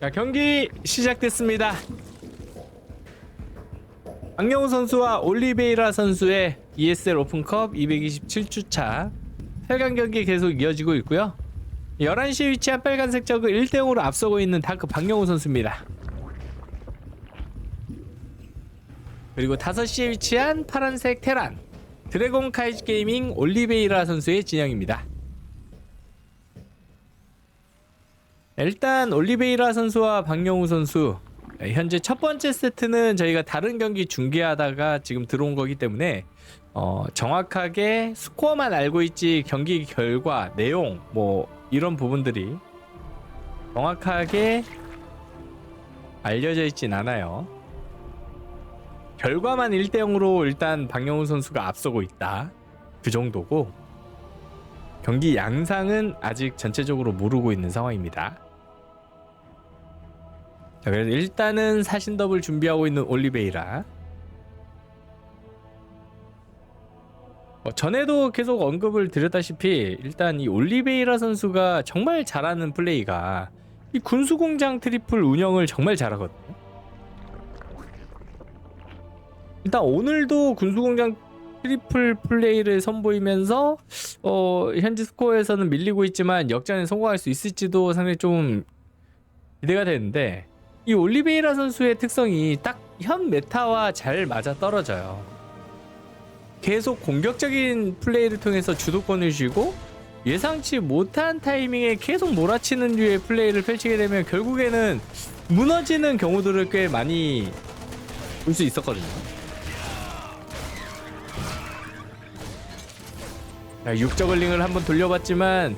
자, 경기 시작됐습니다. 박영우 선수와 올리베이라 선수의 ESL 오픈컵 227주차 8강 경기 계속 이어지고 있고요. 11시에 위치한 빨간색 적을 1대0으로 앞서고 있는 다크 박영우 선수입니다. 그리고 5시에 위치한 파란색 테란 드래곤 카이즈 게이밍 올리베이라 선수의 진영입니다. 일단 올리베이라 선수와 박영우 선수 네, 현재 첫 번째 세트는 저희가 다른 경기 중계하다가 지금 들어온 거기 때문에 어, 정확하게 스코어만 알고 있지 경기 결과 내용 뭐 이런 부분들이 정확하게 알려져 있진 않아요. 결과만 1대 0으로 일단 박영우 선수가 앞서고 있다. 그 정도고 경기 양상은 아직 전체적으로 모르고 있는 상황입니다. 자, 그래서 일단은 사신 더블 준비하고 있는 올리베이라. 어, 전에도 계속 언급을 드렸다시피 일단 이 올리베이라 선수가 정말 잘하는 플레이가 이 군수공장 트리플 운영을 정말 잘하거든요. 일단 오늘도 군수공장 트리플 플레이를 선보이면서 어, 현지 스코어에서는 밀리고 있지만 역전에 성공할 수 있을지도 상당히 좀 기대가 되는데 이 올리베이라 선수의 특성이 딱 현 메타와 잘 맞아 떨어져요. 계속 공격적인 플레이를 통해서 주도권을 쥐고 예상치 못한 타이밍에 계속 몰아치는 류의 플레이를 펼치게 되면 결국에는 무너지는 경우들을 꽤 많이 볼 수 있었거든요. 자, 육저글링을 한번 돌려봤지만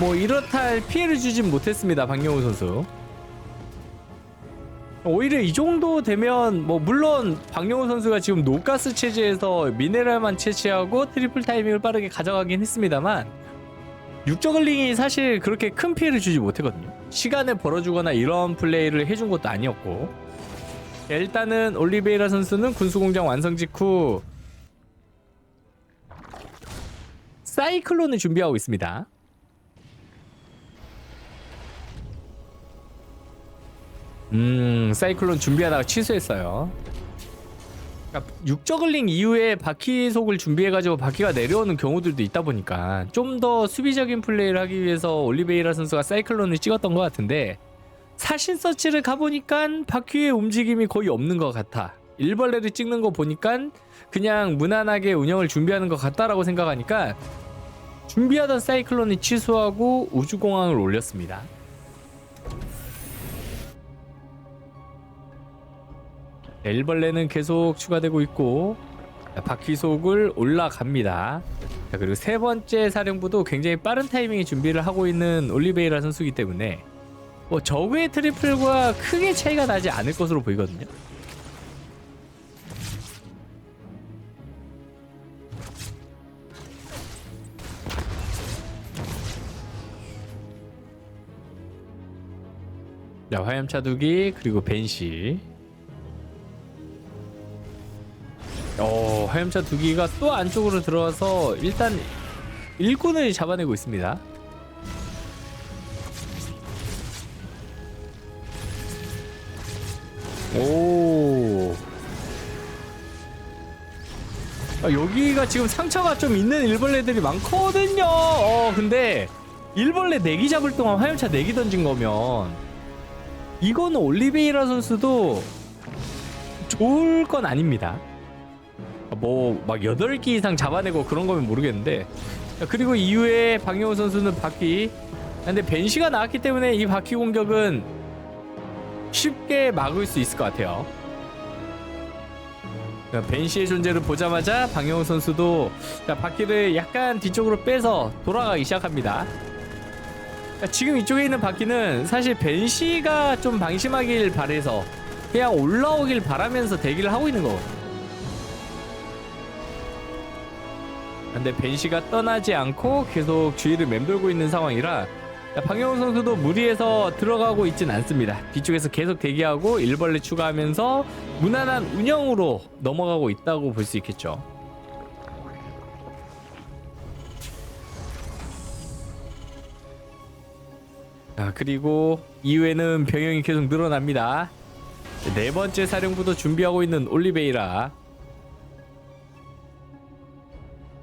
뭐 이렇다 할 피해를 주진 못했습니다. 박영우 선수. 오히려 이 정도 되면 뭐 물론 박영호 선수가 지금 노가스 체제에서 미네랄만 채취하고 트리플 타이밍을 빠르게 가져가긴 했습니다만 육저글링이 사실 그렇게 큰 피해를 주지 못했거든요. 시간을 벌어주거나 이런 플레이를 해준 것도 아니었고 일단은 올리베이라 선수는 군수공장 완성 직후 사이클론을 준비하고 있습니다. 음, 사이클론 준비하다가 취소했어요. 그러니까 육저글링 이후에 바퀴 속을 준비해가지고 바퀴가 내려오는 경우들도 있다 보니까 좀 더 수비적인 플레이를 하기 위해서 올리베이라 선수가 사이클론을 찍었던 것 같은데 사신 서치를 가보니까 바퀴의 움직임이 거의 없는 것 같아. 일벌레를 찍는 거 보니까 그냥 무난하게 운영을 준비하는 것 같다라고 생각하니까 준비하던 사이클론이 취소하고 우주공항을 올렸습니다. 네, 일벌레는 계속 추가되고 있고 자, 바퀴 속을 올라갑니다. 자, 그리고 세 번째 사령부도 굉장히 빠른 타이밍에 준비를 하고 있는 올리베이라 선수이기 때문에 뭐 저그의 트리플과 크게 차이가 나지 않을 것으로 보이거든요. 자, 화염 차두기 그리고 벤시 화염차 두 기가 또 안쪽으로 들어와서 일단 일꾼을 잡아내고 있습니다. 오. 아, 여기가 지금 상처가 좀 있는 일벌레들이 많거든요. 어, 근데 일벌레 내기 잡을 동안 화염차 내기 던진 거면 이거는 올리베이라 선수도 좋을 건 아닙니다. 뭐 막 8개 이상 잡아내고 그런 거면 모르겠는데. 그리고 이후에 박영호 선수는 바퀴. 근데 벤시가 나왔기 때문에 이 바퀴 공격은 쉽게 막을 수 있을 것 같아요. 벤시의 존재를 보자마자 박영호 선수도 자, 바퀴를 약간 뒤쪽으로 빼서 돌아가기 시작합니다. 자, 지금 이쪽에 있는 바퀴는 사실 벤시가 좀 방심하길 바래서 그냥 올라오길 바라면서 대기를 하고 있는 거거든요 근데 벤시가 떠나지 않고 계속 주위를 맴돌고 있는 상황이라 박영호 선수도 무리해서 들어가고 있진 않습니다. 뒤쪽에서 계속 대기하고 일벌레 추가하면서 무난한 운영으로 넘어가고 있다고 볼 수 있겠죠. 자 그리고 이후에는 병영이 계속 늘어납니다. 네 번째 사령부도 준비하고 있는 올리베이라.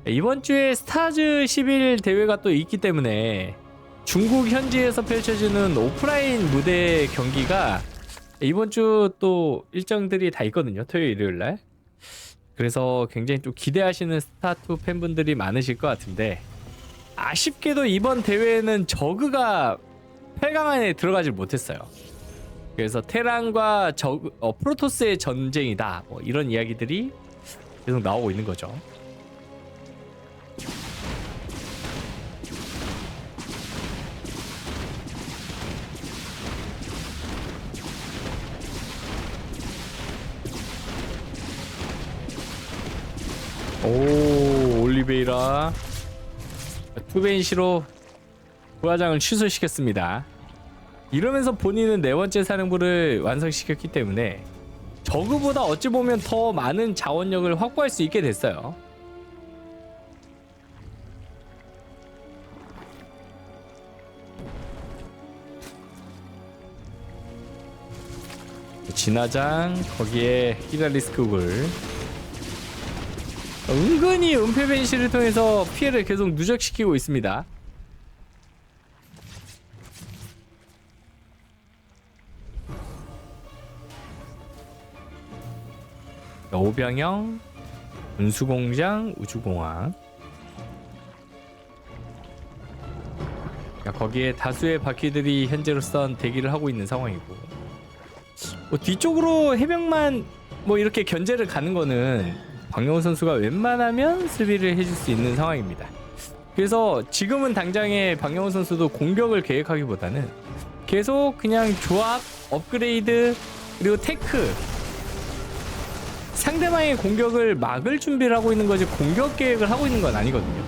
이번 주에 스타즈 11 대회가 또 있기 때문에 중국 현지에서 펼쳐지는 오프라인 무대 경기가 이번 주 또 일정들이 다 있거든요. 토요일 일요일 날. 그래서 굉장히 좀 기대하시는 스타2 팬분들이 많으실 것 같은데 아쉽게도 이번 대회에는 저그가 8강 안에 들어가질 못했어요. 그래서 테란과 저그, 어, 프로토스의 전쟁이다. 뭐 이런 이야기들이 계속 나오고 있는 거죠. 오 올리베이라 투벤시로 부하장을 취소시켰습니다. 이러면서 본인은 네 번째 사령부를 완성시켰기 때문에 저그보다 어찌 보면 더 많은 자원력을 확보할 수 있게 됐어요. 진화장 거기에 히달리스크굴 은근히 은폐 벤시를 통해서 피해를 계속 누적시키고 있습니다. 오병영, 운수공장, 우주공항. 야, 거기에 다수의 바퀴들이 현재로선 대기를 하고 있는 상황이고 뭐 뒤쪽으로 해병만 뭐 이렇게 견제를 가는 거는 박영호 선수가 웬만하면 수비를 해줄 수 있는 상황입니다. 그래서 지금은 당장에 박영호 선수도 공격을 계획하기보다는 계속 그냥 조합, 업그레이드 그리고 테크 상대방의 공격을 막을 준비를 하고 있는 거지 공격 계획을 하고 있는 건 아니거든요.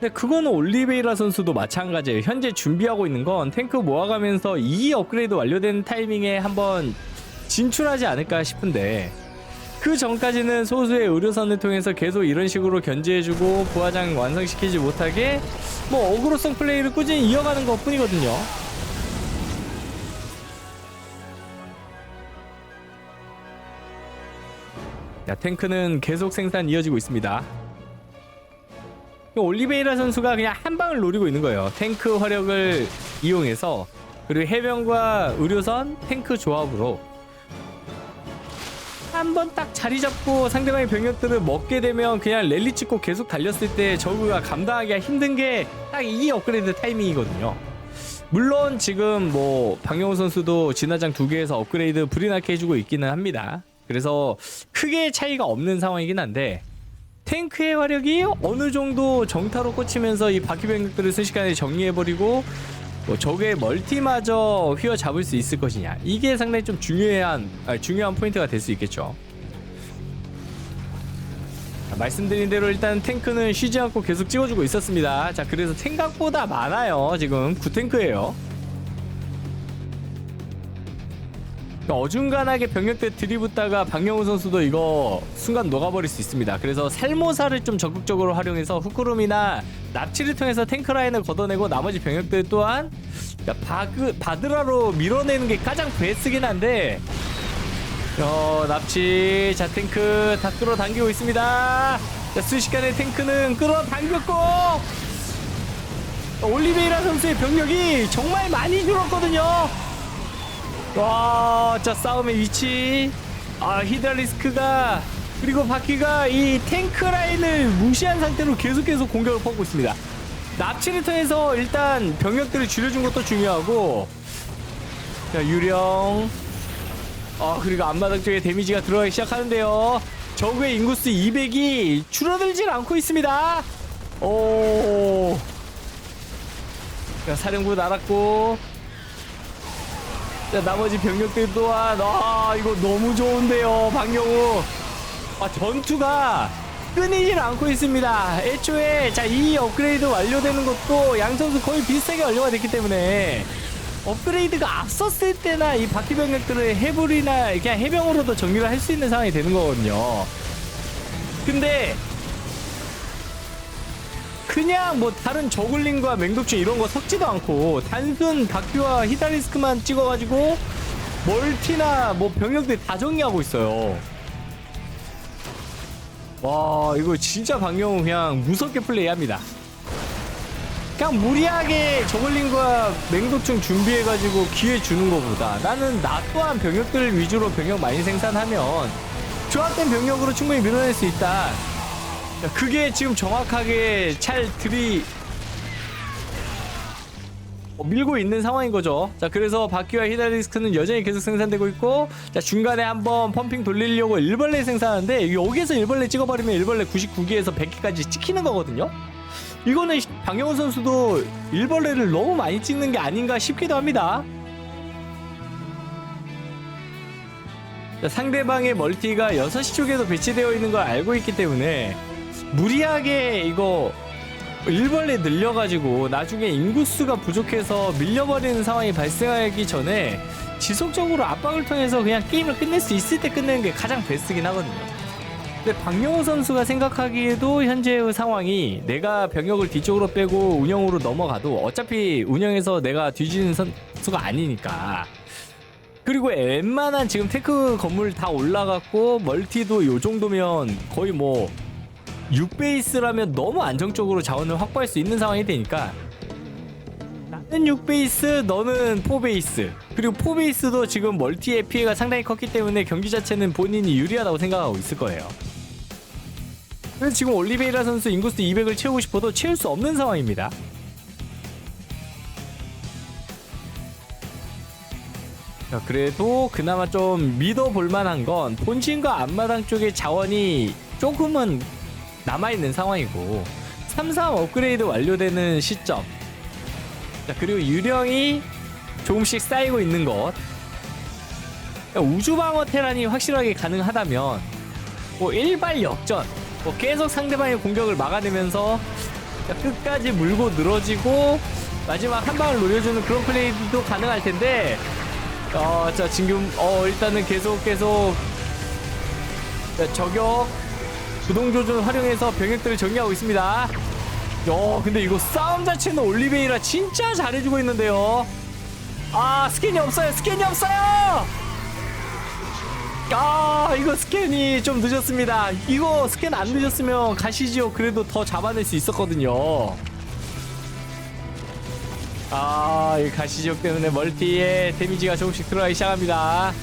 근데 그거는 올리베이라 선수도 마찬가지예요. 현재 준비하고 있는 건 탱크 모아가면서 이 업그레이드 완료된 타이밍에 한번 진출하지 않을까 싶은데 그 전까지는 소수의 의료선을 통해서 계속 이런 식으로 견제해주고 부하장 완성시키지 못하게 뭐 어그로성 플레이를 꾸준히 이어가는 것 뿐이거든요. 야, 탱크는 계속 생산 이어지고 있습니다. 올리베이라 선수가 그냥 한 방을 노리고 있는 거예요. 탱크 화력을 이용해서 그리고 해병과 의료선 탱크 조합으로 한 번 딱 자리 잡고 상대방의 병력들을 먹게 되면 그냥 랠리 찍고 계속 달렸을 때 저그가 감당하기가 힘든 게 딱 이 업그레이드 타이밍이거든요. 물론 지금 뭐 박영호 선수도 진화장 두 개에서 업그레이드 불이 나게 해주고 있기는 합니다. 그래서 크게 차이가 없는 상황이긴 한데 탱크의 화력이 어느 정도 정타로 꽂히면서 이 바퀴 병력들을 순식간에 정리해버리고 뭐 적의 멀티마저 휘어잡을 수 있을 것이냐 이게 상당히 좀 중요한 아, 중요한 포인트가 될 수 있겠죠. 자, 말씀드린 대로 일단 탱크는 쉬지 않고 계속 찍어주고 있었습니다. 자 그래서 생각보다 많아요. 지금 9탱크예요. 어중간하게 병력대 들이붙다가 박영우 선수도 이거 순간 녹아버릴 수 있습니다. 그래서 살모사를 좀 적극적으로 활용해서 후크룸이나 납치를 통해서 탱크 라인을 걷어내고 나머지 병력들 또한 그러니까 바그, 바드라로 밀어내는 게 가장 베스트긴 한데 어, 납치 자 탱크 다 끌어당기고 있습니다. 자 순식간에 탱크는 끌어당겼고 올리베이라 선수의 병력이 정말 많이 줄었거든요. 와, 자 싸움의 위치. 아, 히달리스크가 그리고 바퀴가 이 탱크 라인을 무시한 상태로 계속 계속 공격을 퍼고 있습니다. 납치를 통해서 일단 병력들을 줄여준 것도 중요하고 자, 유령 아, 그리고 앞마당 쪽에 데미지가 들어가기 시작하는데요. 적의 인구수 200이 줄어들질 않고 있습니다. 오. 자, 사령부 날았고 자, 나머지 병력들 또한 아 이거 너무 좋은데요 박영우. 아 전투가 끊이질 않고 있습니다. 애초에 자 이 업그레이드 완료되는 것도 양 선수 거의 비슷하게 완료가 됐기 때문에 업그레이드가 앞섰을 때나 이 바퀴 병력들을 해불이나 그냥 해병으로도 정리를 할 수 있는 상황이 되는 거거든요. 근데 그냥 뭐 다른 저글링과 맹독충 이런 거 섞지도 않고 단순 바퀴와 히다리스크만 찍어가지고 멀티나 뭐 병력들 다 정리하고 있어요. 와 이거 진짜 박영우 그냥 무섭게 플레이합니다. 그냥 무리하게 저글링과 맹독충 준비해가지고 기회 주는 것보다 나는 나 또한 병력들 위주로 병력 많이 생산하면 조합된 병력으로 충분히 밀어낼 수 있다. 자, 그게 지금 정확하게 잘 들이 어, 밀고 있는 상황인 거죠. 자, 그래서 바퀴와 히다리스크는 여전히 계속 생산되고 있고, 자, 중간에 한번 펌핑 돌리려고 일벌레 생산하는데, 여기에서 일벌레 찍어버리면 일벌레 99기에서 100기까지 찍히는 거거든요? 이거는 방영호 선수도 일벌레를 너무 많이 찍는 게 아닌가 싶기도 합니다. 자, 상대방의 멀티가 6시 쪽에도 배치되어 있는 걸 알고 있기 때문에 무리하게 이거 일벌레 늘려가지고 나중에 인구수가 부족해서 밀려버리는 상황이 발생하기 전에 지속적으로 압박을 통해서 그냥 게임을 끝낼 수 있을 때 끝내는 게 가장 베스트긴 하거든요. 근데 박영호 선수가 생각하기에도 현재의 상황이 내가 병력을 뒤쪽으로 빼고 운영으로 넘어가도 어차피 운영에서 내가 뒤지는 선수가 아니니까 그리고 웬만한 지금 테크 건물 다 올라갔고 멀티도 요 정도면 거의 뭐 6베이스라면 너무 안정적으로 자원을 확보할 수 있는 상황이 되니까. 나는 6베이스 너는 4베이스. 그리고 4베이스도 지금 멀티의 피해가 상당히 컸기 때문에 경기 자체는 본인이 유리하다고 생각하고 있을 거예요. 그래서 지금 올리베이라 선수 인구수 200을 채우고 싶어도 채울 수 없는 상황입니다. 자, 그래도 그나마 좀 믿어볼 만한 건 본진과 앞마당 쪽의 자원이 조금은 남아있는 상황이고 3.3 업그레이드 완료되는 시점. 자, 그리고 유령이 조금씩 쌓이고 있는 것. 그러니까 우주방어 테란이 확실하게 가능하다면 뭐 일발 역전 뭐 계속 상대방의 공격을 막아내면서 자, 끝까지 물고 늘어지고 마지막 한 방을 노려주는 그런 플레이도 가능할 텐데 어, 자, 지금, 어, 일단은 계속, 계속, 자, 저격, 부동조준 활용해서 병력들을 정리하고 있습니다. 야, 근데 이거 싸움 자체는 올리베이라 진짜 잘해주고 있는데요. 아, 스캔이 없어요, 스캔이 없어요! 아, 이거 스캔이 좀 늦었습니다. 이거 스캔 안 늦었으면 가시지요. 그래도 더 잡아낼 수 있었거든요. 아, 이 가시지역 때문에 멀티에 데미지가 조금씩 들어가기 시작합니다.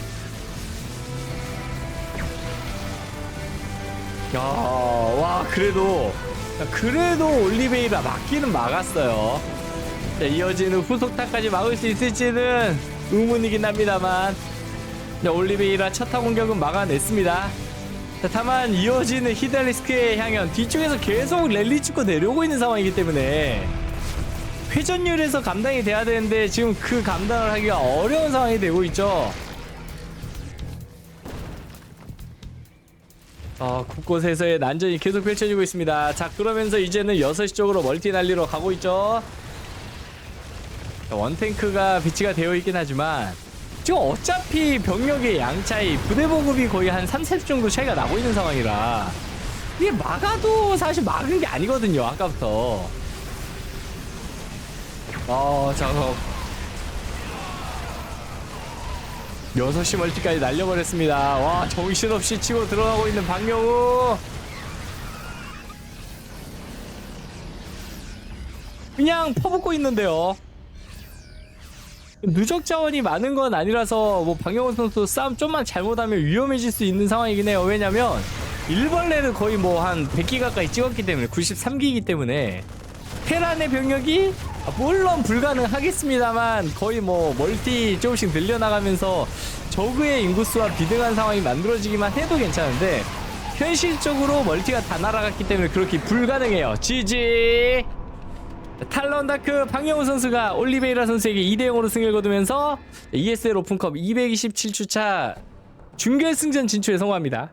야, 와, 그래도, 야, 그래도 올리베이라 막기는 막았어요. 자, 이어지는 후속타까지 막을 수 있을지는 의문이긴 합니다만. 자, 올리베이라 첫타 공격은 막아냈습니다. 자, 다만 이어지는 히달리스크의 향연 뒤쪽에서 계속 랠리 찍고 내려오고 있는 상황이기 때문에 회전율에서 감당이 돼야 되는데 지금 그 감당을 하기가 어려운 상황이 되고 있죠. 어, 곳곳에서의 난전이 계속 펼쳐지고 있습니다. 자, 그러면서 이제는 6시 쪽으로 멀티 날리러 가고 있죠. 자, 원탱크가 비치가 되어 있긴 하지만 지금 어차피 병력의 양 차이, 부대 보급이 거의 한 3, 4 정도 차이가 나고 있는 상황이라 이게 막아도 사실 막은 게 아니거든요. 아까부터. 어, 작 6시 멀티까지 날려버렸습니다. 와, 정신없이 치고 들어가고 있는 박영우. 그냥 퍼붓고 있는데요. 누적 자원이 많은 건 아니라서 뭐 박영호 선수 싸움 좀만 잘못하면 위험해질 수 있는 상황이긴 해요. 왜냐면 일벌레를 거의 뭐 한 100기 가까이 찍었기 때문에 93기이기 때문에 테란의 병력이 아, 물론 불가능하겠습니다만 거의 뭐 멀티 조금씩 늘려나가면서 저그의 인구수와 비등한 상황이 만들어지기만 해도 괜찮은데 현실적으로 멀티가 다 날아갔기 때문에 그렇게 불가능해요. GG 탈런다크 박영호 선수가 올리베이라 선수에게 2대0으로 승리를 거두면서 ESL 오픈컵 227주차 준결승전 진출에 성공합니다.